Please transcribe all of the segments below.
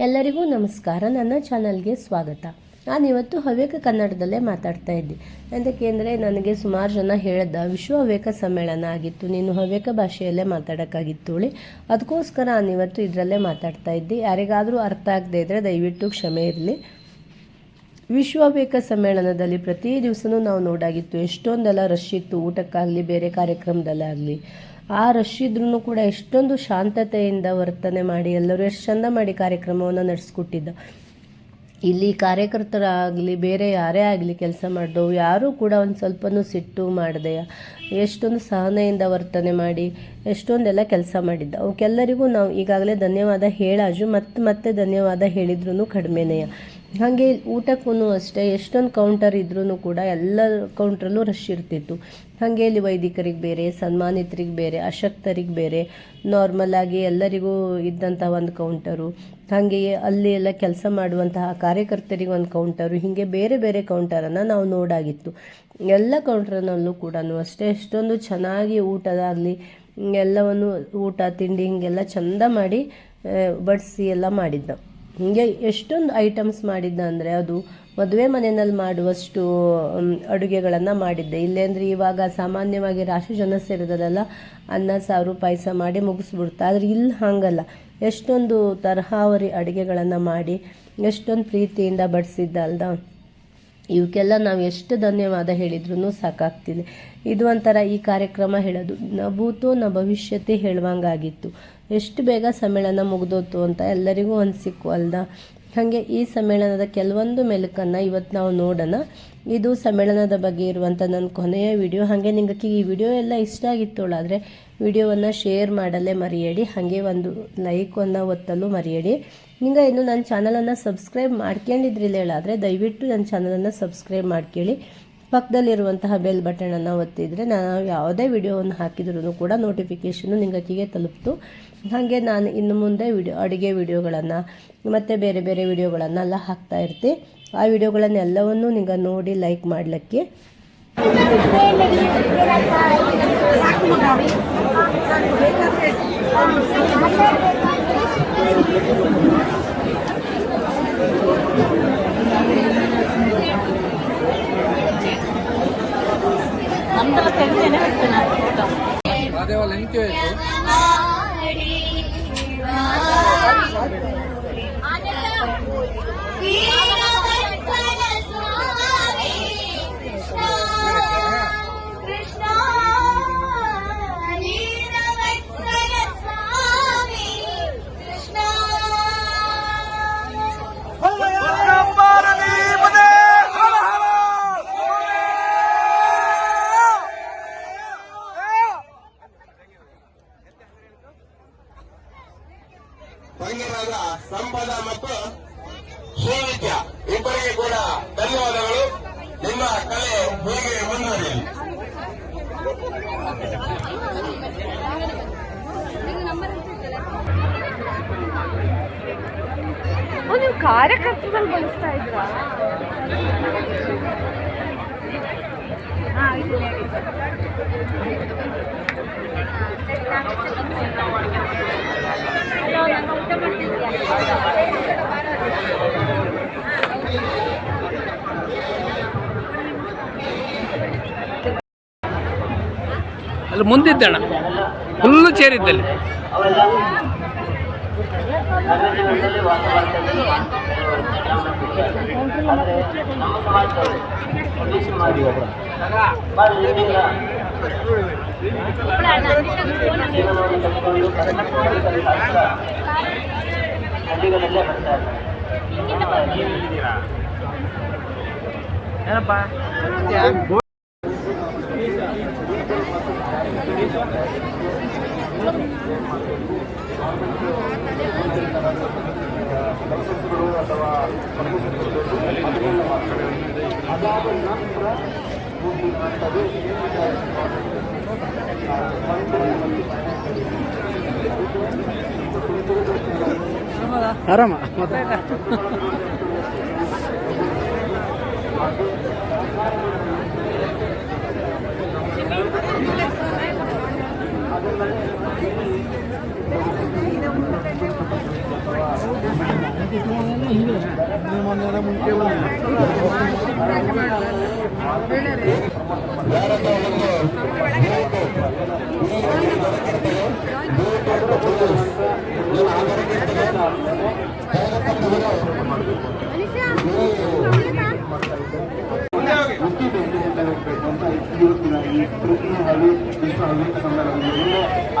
ಎಲ್ಲರಿಗೂ ನಮಸ್ಕಾರ. ನನ್ನ ಚಾನಲ್ಗೆ ಸ್ವಾಗತ. ನಾನು ಇವತ್ತು ಹವ್ಯಕ ಕನ್ನಡದಲ್ಲೇ ಮಾತಾಡ್ತಾ ಇದ್ದೆ. ಅದಕ್ಕೆ ಅಂದರೆ ನನಗೆ ಸುಮಾರು ಜನ ಹೇಳ್ದ, ವಿಶ್ವ ಹವ್ಯಕ ಸಮ್ಮೇಳನ ಆಗಿತ್ತು. ನೀನು ಹವ್ಯಕ ಭಾಷೆಯಲ್ಲೇ ಮಾತಾಡೋಕ್ಕಾಗಿತ್ತು ಹೇಳಿ ಅದಕ್ಕೋಸ್ಕರ ನಾನಿವತ್ತು ಇದರಲ್ಲೇ ಮಾತಾಡ್ತಾ ಇದ್ದೆ. ಯಾರಿಗಾದರೂ ಅರ್ಥ ಆಗದೆ ಇದ್ದರೆ ದಯವಿಟ್ಟು ಕ್ಷಮೆ ಇರಲಿ. ವಿಶ್ವವೇಕ ಸಮ್ಮೇಳನದಲ್ಲಿ ಪ್ರತಿ ದಿವಸನೂ ನಾವು ನೋಡಾಗಿತ್ತು. ಎಷ್ಟೊಂದೆಲ್ಲ ರಶ್ ಇತ್ತು. ಊಟಕ್ಕಾಗಲಿ, ಬೇರೆ ಕಾರ್ಯಕ್ರಮದಲ್ಲಾಗಲಿ. ಆ ರಶ್ ಇದ್ರೂ ಕೂಡ ಎಷ್ಟೊಂದು ಶಾಂತತೆಯಿಂದ ವರ್ತನೆ ಮಾಡಿ, ಎಲ್ಲರೂ ಎಷ್ಟು ಚಂದ ಮಾಡಿ ಕಾರ್ಯಕ್ರಮವನ್ನು ನಡೆಸ್ಕೊಟ್ಟಿದ್ದ. ಇಲ್ಲಿ ಕಾರ್ಯಕರ್ತರಾಗಲಿ, ಬೇರೆ ಯಾರೇ ಆಗಲಿ ಕೆಲಸ ಮಾಡಿದವು ಯಾರೂ ಕೂಡ ಒಂದು ಸ್ವಲ್ಪನೂ ಸಿಟ್ಟು ಮಾಡದೆ, ಎಷ್ಟೊಂದು ಸಹನೆಯಿಂದ ವರ್ತನೆ ಮಾಡಿ, ಎಷ್ಟೊಂದೆಲ್ಲ ಕೆಲಸ ಮಾಡಿದ್ದ. ಅವಕ್ಕೆಲ್ಲರಿಗೂ ನಾವು ಈಗಾಗಲೇ ಧನ್ಯವಾದ ಹೇಳಾಜು, ಮತ್ತೆ ಮತ್ತೆ ಧನ್ಯವಾದ ಹೇಳಿದ್ರೂ ಕಡಿಮೆನೆಯ. ಹಾಗೆ ಊಟಕ್ಕೂ ಅಷ್ಟೇ, ಎಷ್ಟೊಂದು ಕೌಂಟರ್ ಇದ್ರೂ ಕೂಡ ಎಲ್ಲ ಕೌಂಟ್ರಲ್ಲೂ ರಶ್ ಇರ್ತಿತ್ತು. ಹಾಗೆ ಇಲ್ಲಿ ವೈದಿಕರಿಗೆ ಬೇರೆ, ಸನ್ಮಾನಿತರಿಗೆ ಬೇರೆ, ಅಶಕ್ತರಿಗೆ ಬೇರೆ ನಾರ್ಮಲ್ ಆಗಿ ಎಲ್ಲರಿಗೂ ಇದ್ದಂಥ ಒಂದು ಕೌಂಟರು ಹಾಗೆಯೇ ಅಲ್ಲಿ ಎಲ್ಲ ಕೆಲಸ ಮಾಡುವಂತಹ ಕಾರ್ಯಕರ್ತರಿಗೆ ಒಂದು ಕೌಂಟರು ಹೀಗೆ ಬೇರೆ ಬೇರೆ ಕೌಂಟರನ್ನು ನಾವು ನೋಡಾಗಿತ್ತು. ಎಲ್ಲ ಕೌಂಟರ್ನಲ್ಲೂ ಕೂಡ ಅಷ್ಟೇ, ಎಷ್ಟೊಂದು ಚೆನ್ನಾಗಿ ಊಟದಾಗಲಿ, ಎಲ್ಲವನ್ನು ಊಟ, ತಿಂಡಿ ಹೀಗೆಲ್ಲ ಚಂದ ಮಾಡಿ ಬಡಿಸಿ ಎಲ್ಲ ಮಾಡಿದ್ದ. ಹೀಗೆ ಎಷ್ಟೊಂದು ಐಟಮ್ಸ್ ಮಾಡಿದ್ದ ಅಂದರೆ ಅದು ಮದುವೆ ಮನೆಯಲ್ಲಿ ಮಾಡುವಷ್ಟು ಅಡುಗೆಗಳನ್ನು ಮಾಡಿದ್ದೆ. ಇಲ್ಲೇಂದ್ರೆ ಇವಾಗ ಸಾಮಾನ್ಯವಾಗಿ ರಾಶಿ ಜನ ಸೇರಿದಲ್ಲ ಅನ್ನ, ಸಾರು, ಪಾಯಸ ಮಾಡಿ ಮುಗಿಸ್ಬಿಡ್ತಾ. ಆದರೆ ಇಲ್ಲಿ, ಹಾಗಲ್ಲ. ಎಷ್ಟೊಂದು ತರಹಾವರಿ ಅಡುಗೆಗಳನ್ನು ಮಾಡಿ, ಎಷ್ಟೊಂದು ಪ್ರೀತಿಯಿಂದ ಬಡಿಸಿದ್ದ, ಅಲ್ದ? ಇವಕ್ಕೆಲ್ಲ ನಾವು ಎಷ್ಟು ಧನ್ಯವಾದ ಹೇಳಿದ್ರೂ ಸಾಕಾಗ್ತಿದೆ ಇದು ಒಂಥರ ಈ ಕಾರ್ಯಕ್ರಮ ಹೇಳೋದು. ನ ಭೂತೋ ನ ಭವಿಷ್ಯತೆ ಹೇಳುವಂಗಾಗಿತ್ತು. ಎಷ್ಟು ಬೇಗ ಸಮ್ಮೇಳನ ಮುಗ್ದೋತು ಅಂತ ಎಲ್ಲರಿಗೂ ಅನಿಸಿಕ್ಕು ಅಲ್ದ? ಹಾಗೆ ಈ ಸಮ್ಮೇಳನದ ಕೆಲವೊಂದು ಮೆಲುಕನ್ನು ಇವತ್ತು ನಾವು ನೋಡೋಣ. ಇದು ಸಮ್ಮೇಳನದ ಬಗ್ಗೆ ಇರುವಂಥ ನನ್ನ ಕೊನೆಯ ವಿಡಿಯೋ. ಹಾಗೆ ನಿಮಗೆ ಈ ವಿಡಿಯೋ ಎಲ್ಲ ಇಷ್ಟ ಆಗಿತ್ತೋಳಾದರೆ ವಿಡಿಯೋವನ್ನು ಶೇರ್ ಮಾಡಲೇ ಮರೆಯಡಿ. ಹಾಗೆ ಒಂದು ಲೈಕನ್ನು ಒತ್ತಲು ಮರೆಯಡಿ. ಹಿಂಗೆ ಇನ್ನು ನನ್ನ ಚಾನಲನ್ನು ಸಬ್ಸ್ಕ್ರೈಬ್ ಮಾಡ್ಕೊಂಡಿದ್ರಿಲ್ಲ ಹೇಳಾದರೆ ದಯವಿಟ್ಟು ನನ್ನ ಚಾನಲನ್ನು ಸಬ್ಸ್ಕ್ರೈಬ್ ಮಾಡ್ಕೊಳ್ಳಿ ಪಕ್ಕದಲ್ಲಿರುವಂತಹ ಬೆಲ್ ಬಟನನ್ನು ಒತ್ತಿದರೆ ನಾನು ಯಾವುದೇ ವಿಡಿಯೋವನ್ನು ಹಾಕಿದ್ರೂ ಕೂಡ ನೋಟಿಫಿಕೇಷನು ನಿಂಗಕ್ಕಿಗೆ ತಲುಪ್ತು. ಹಾಗೆ ನಾನು ಇನ್ನು ಮುಂದೆ ವಿಡಿಯೋ ಅಡುಗೆ ವಿಡಿಯೋಗಳನ್ನು ಮತ್ತು ಬೇರೆ ಬೇರೆ ವಿಡಿಯೋಗಳನ್ನೆಲ್ಲ ಹಾಕ್ತಾ ಇರ್ತೀನಿ ಆ ವಿಡಿಯೋಗಳನ್ನೆಲ್ಲವನ್ನು ನಿಂಗೆ ನೋಡಿ ಲೈಕ್ ಮಾಡಲಿಕ್ಕೆ. ಅದೇವ ಲೆಂಕ್ ಆಯ್ತು ಭಂಗಿರಾದ ಧನ್ಯವಾದಗಳು. ನಿಮ್ಮ ಕಲೆ ಹೀಗೆ ಮುಂದುವರಿಯಲಿ ಓ ನೀವು ಕಾರ್ಯಕರ್ತರಲ್ಲಿ ಬಳಸ್ತಾ ಇದ್ರಾ ಅಲ್ಲಿ ಮುಂದಿದ್ದಣ ಫುಲ್ಲು ಚೇರಿದ್ದಲ್ಲಿ ಆರಾಮ. ಇವತ್ತಿನ ಈ ತೃತೀಯ ಹಳ್ಳಿ ವಿಶ್ವ ಹವ್ಯಕ ಸಮ್ಮೇಳನದಲ್ಲಿ ಆಲೋಚನೆ ಮಾಡಿದೆ. ತುಂಬಾ ಧನ್ಯವಾದಗಳು ಸರ್. ಆ, ನಿಮ್ಮ ಬಗ್ಗೆ ನೀವು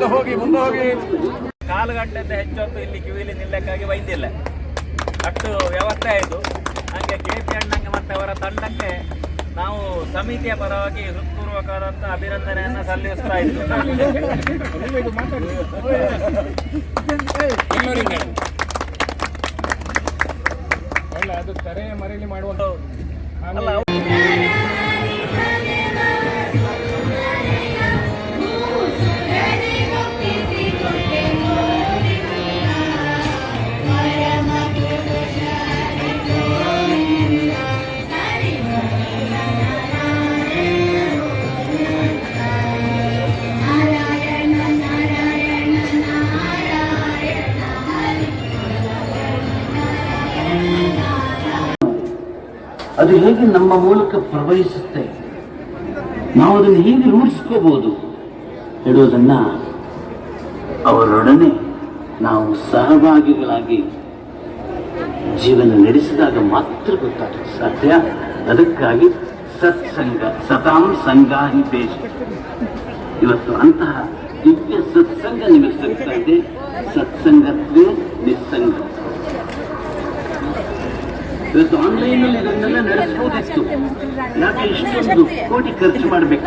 ಮುಂದೆ ಹೋಗಿ ಮುಂದೆ ಹೋಗಿ. ಕಾಲು ಗಂಟೆಯಿಂದ ಹೆಚ್ಚೊತ್ತು ಇಲ್ಲಿ ಕಿವಿಲಿ ನಿಲ್ಲಕ್ಕಾಗಿ ಬೈದಿಲ್ಲ ಅಷ್ಟು ವ್ಯವಸ್ಥೆ ಆಯಿತು. ಹಾಗೆ ಕೆ ಪಿ ಅಣ್ಣಂಗೆ ಮತ್ತು ಅವರ ತಂಡಕ್ಕೆ ನಾವು ಸಮಿತಿಯ ಪರವಾಗಿ ಹೃತ್ಪೂರ್ವಕವಾದಂಥ ಅಭಿನಂದನೆಯನ್ನು ಸಲ್ಲಿಸ್ತಾ ಇದ್ದೀವಿ ಅದು ತರೆಯ ಮರೆಯಲ್ಲಿ ಮಾಡುವ ಅದು ಹೇಗೆ ನಮ್ಮ ಮೂಲಕ ಪ್ರವಹಿಸುತ್ತೆ? ನಾವು ಅದನ್ನು ಹೇಗೆ ರೂಢಿಸ್ಕೋಬಹುದು? ಹೇಳುವುದನ್ನ ಅವರೊಡನೆ ನಾವು ಸಹಭಾಗಿಗಳಾಗಿ ಜೀವನ ನಡೆಸಿದಾಗ ಮಾತ್ರ ಗೊತ್ತಾಗುತ್ತೆ ಸಾಧ್ಯ ಅದಕ್ಕಾಗಿ ಸತ್ಸಂಗ, ಸತಾಂ ಸಂಗಾಹಿ ಬೇಜ ಇವತ್ತು ಅಂತಹ ದಿವ್ಯ ಸತ್ಸಂಗ ನಿಮಗೆ ಇದೆ. ಸತ್ಸಂಗತ್ವೇ ನಿಸ್ಸಂಗ ಇವತ್ತು ಆನ್ಲೈನ್ ಅಲ್ಲಿ ಇದನ್ನೆಲ್ಲ ನಡೆಸಬಹುದಿತ್ತು ಯಾಕೆ ಇಷ್ಟೊಂದು ಕೋಟಿ ಖರ್ಚು ಮಾಡಬೇಕು?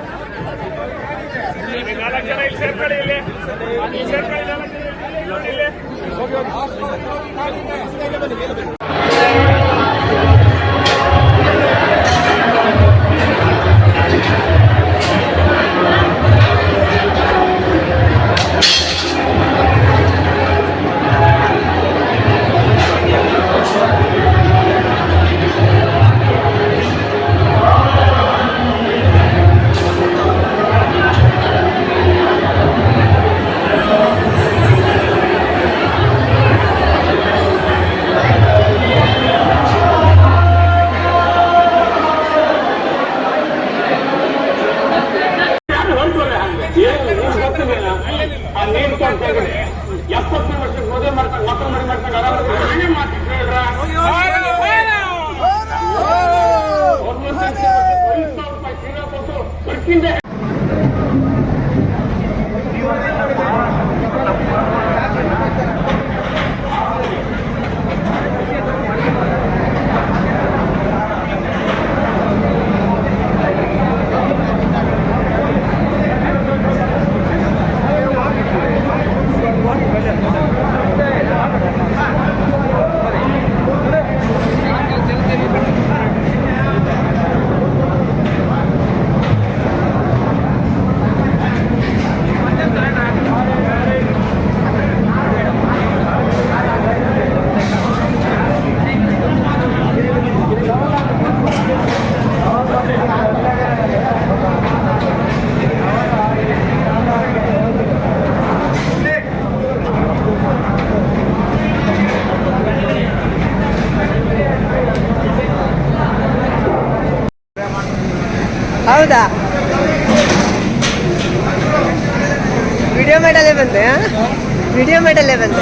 ಎಪ್ಪತ್ತು 现在 ಹೌದಾ? ವಿಡಿಯೋ ಮಾಡಲ್ಲೇ ಬಂದೆ ವಿಡಿಯೋ ಮಾಡಲ್ಲೇ ಬಂದೆ.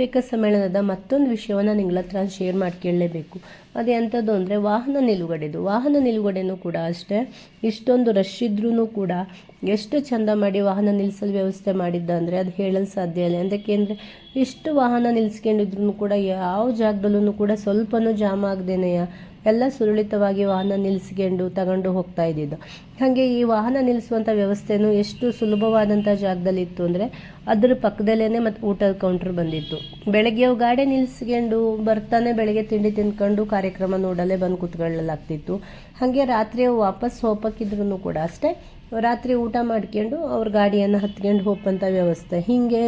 ವೇಕ ಸಮ್ಮೇಳನದ ಮತ್ತೊಂದು ವಿಷಯವನ್ನು ನಿಗಳ ಹತ್ರ ಶೇರ್ ಮಾಡ್ಕೊಳ್ಳೇಬೇಕು. ಅದು ಎಂಥದ್ದು ಅಂದರೆ ವಾಹನ ನಿಲುಗಡೆದು. ವಾಹನ ನಿಲುಗಡೆನೂ ಕೂಡ ಅಷ್ಟೇ. ಇಷ್ಟೊಂದು ರಶ್ ಇದ್ರೂ ಕೂಡ ಎಷ್ಟು ಚಂದ ಮಾಡಿ ವಾಹನ ನಿಲ್ಲಿಸಲು ವ್ಯವಸ್ಥೆ ಮಾಡಿದ್ದ ಅಂದರೆ ಅದು ಹೇಳಲು ಸಾಧ್ಯ ಇಲ್ಲ. ಅಂದರೆ ಇಷ್ಟು ವಾಹನ ನಿಲ್ಲಿಸ್ಕೊಂಡಿದ್ರು ಕೂಡ ಯಾವ ಜಾಗದಲ್ಲೂ ಕೂಡ ಸ್ವಲ್ಪನೂ ಜಾಮ್ ಆಗದೇನೆಯ ಎಲ್ಲ ಸುರಳಿತವಾಗಿ ವಾಹನ ನಿಲ್ಲಿಸ್ಕೊಂಡು ತಗೊಂಡು ಹೋಗ್ತಾ ಇದ್ದಿದ್ದು. ಹಾಗೆ ಈ ವಾಹನ ನಿಲ್ಲಿಸುವಂಥ ವ್ಯವಸ್ಥೆನೂ ಎಷ್ಟು ಸುಲಭವಾದಂಥ ಜಾಗದಲ್ಲಿ ಇತ್ತು ಅಂದರೆ ಅದ್ರ ಪಕ್ಕದಲ್ಲೇ ಮತ್ತು ಊಟದ ಕೌಂಟ್ರ್ ಬಂದಿತ್ತು. ಬೆಳಗ್ಗೆ ಅವು ಗಾಡಿ ನಿಲ್ಲಿಸ್ಕೊಂಡು ಬರ್ತಾನೆ ಬೆಳಗ್ಗೆ ತಿಂಡಿ ತಿಂದ್ಕೊಂಡು ಕಾರ್ಯಕ್ರಮ ನೋಡಲೇ ಬಂದು ಕೂತ್ಕೊಳ್ಳಲಾಗ್ತಿತ್ತು. ಹಾಗೆ ರಾತ್ರಿ ವಾಪಸ್ ಹೋಗಕ್ಕಿದ್ರು ಕೂಡ ಅಷ್ಟೇ. ರಾತ್ರಿ ಊಟ ಮಾಡ್ಕೊಂಡು ಅವ್ರ ಗಾಡಿಯನ್ನು ಹತ್ಕೊಂಡು ಹೋಗುವಂಥ ವ್ಯವಸ್ಥೆ. ಹೀಗೆ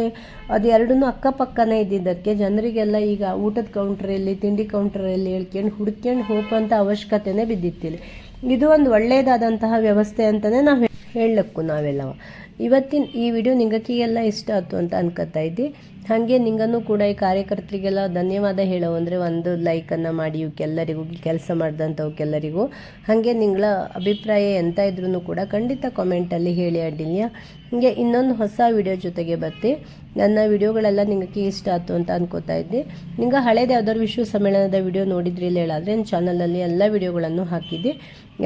ಅದು ಎರಡೂ ಅಕ್ಕಪಕ್ಕನೇ ಇದ್ದಿದ್ದಕ್ಕೆ ಜನರಿಗೆಲ್ಲ ಈಗ ಊಟದ ಕೌಂಟ್ರಲ್ಲಿ ತಿಂಡಿ ಕೌಂಟ್ರಲ್ಲಿ ಹೇಳ್ಕೊಂಡು ಹುಡ್ಕೊಂಡು ಹೋಗುವಂಥ ಅವಶ್ಯಕತೆನೇ ಬಿದ್ದಿತ್ತಿಲ್ಲ. ಇದು ಒಂದು ಒಳ್ಳೆಯದಾದಂತಹ ವ್ಯವಸ್ಥೆ ಅಂತಲೇ ನಾವು ಹೇಳಕ್ಕು ನಾವೆಲ್ಲವ. ಇವತ್ತಿನ ಈ ವಿಡಿಯೋ ನಿಂಗಕ್ಕಿಗೆಲ್ಲ ಇಷ್ಟ ಆಯ್ತು ಅಂತ ಅನ್ಕೋತಾ ಇದ್ದಿ. ಹಾಗೆ ನಿಂಗನ್ನು ಕೂಡ ಈ ಕಾರ್ಯಕರ್ತರಿಗೆಲ್ಲ ಧನ್ಯವಾದ ಹೇಳೋ ಅಂದರೆ ಒಂದು ಲೈಕನ್ನು ಮಾಡಿ ಇವಕ್ಕೆಲ್ಲರಿಗೂ ಕೆಲಸ ಮಾಡಿದಂಥವಕ್ಕೆಲ್ಲರಿಗೂ ಹಾಗೆ ನಿಂಗಳ ಅಭಿಪ್ರಾಯ ಎಂತ ಇದ್ರೂ ಕೂಡ ಖಂಡಿತ ಕಾಮೆಂಟಲ್ಲಿ ಹೇಳಿ ಅಡ್ಡಿಲ್ಲ ಹಿಂಗೆ ಇನ್ನೊಂದು ಹೊಸ ವಿಡಿಯೋ ಜೊತೆಗೆ ಬರ್ತಿ. ನನ್ನ ವಿಡಿಯೋಗಳೆಲ್ಲ ನಿಮಗೆ ಇಷ್ಟ ಆಯ್ತು ಅಂತ ಅನ್ಕೋತಾ ಇದ್ದೆ. ನಿಂಗೆ ಹಳೇದು ಯಾವ್ದಾದ್ರು ವಿಶ್ವ ಸಮ್ಮೇಳನದ ವಿಡಿಯೋ ನೋಡಿದ್ರಿ ಇಲ್ಲ ಹೇಳಾದರೆ ನನ್ನ ಚಾನಲಲ್ಲಿ ಎಲ್ಲ ವಿಡಿಯೋಗಳನ್ನು ಹಾಕಿದ್ದೆ.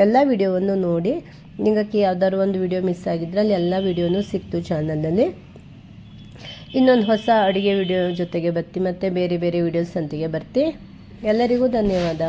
ಎಲ್ಲ ವಿಡಿಯೋವನ್ನು ನೋಡಿ ನಿಂಗಕ್ಕೆ ಯಾವ್ದಾದ್ರು ಒಂದು ವಿಡಿಯೋ ಮಿಸ್ ಆಗಿದ್ರೆ ಅಲ್ಲಿ ಎಲ್ಲ ವಿಡಿಯೋನು ಸಿಕ್ತು ಚಾನಲಲ್ಲಿ ಇನ್ನೊಂದು ಹೊಸ ಅಡುಗೆ ವಿಡಿಯೋ ಜೊತೆಗೆ ಬರ್ತಿ. ಮತ್ತು ಬೇರೆ ಬೇರೆ ವಿಡಿಯೋಸ್ ಅಂತಿಗೆ ಬರ್ತಿ. ಎಲ್ಲರಿಗೂ ಧನ್ಯವಾದ.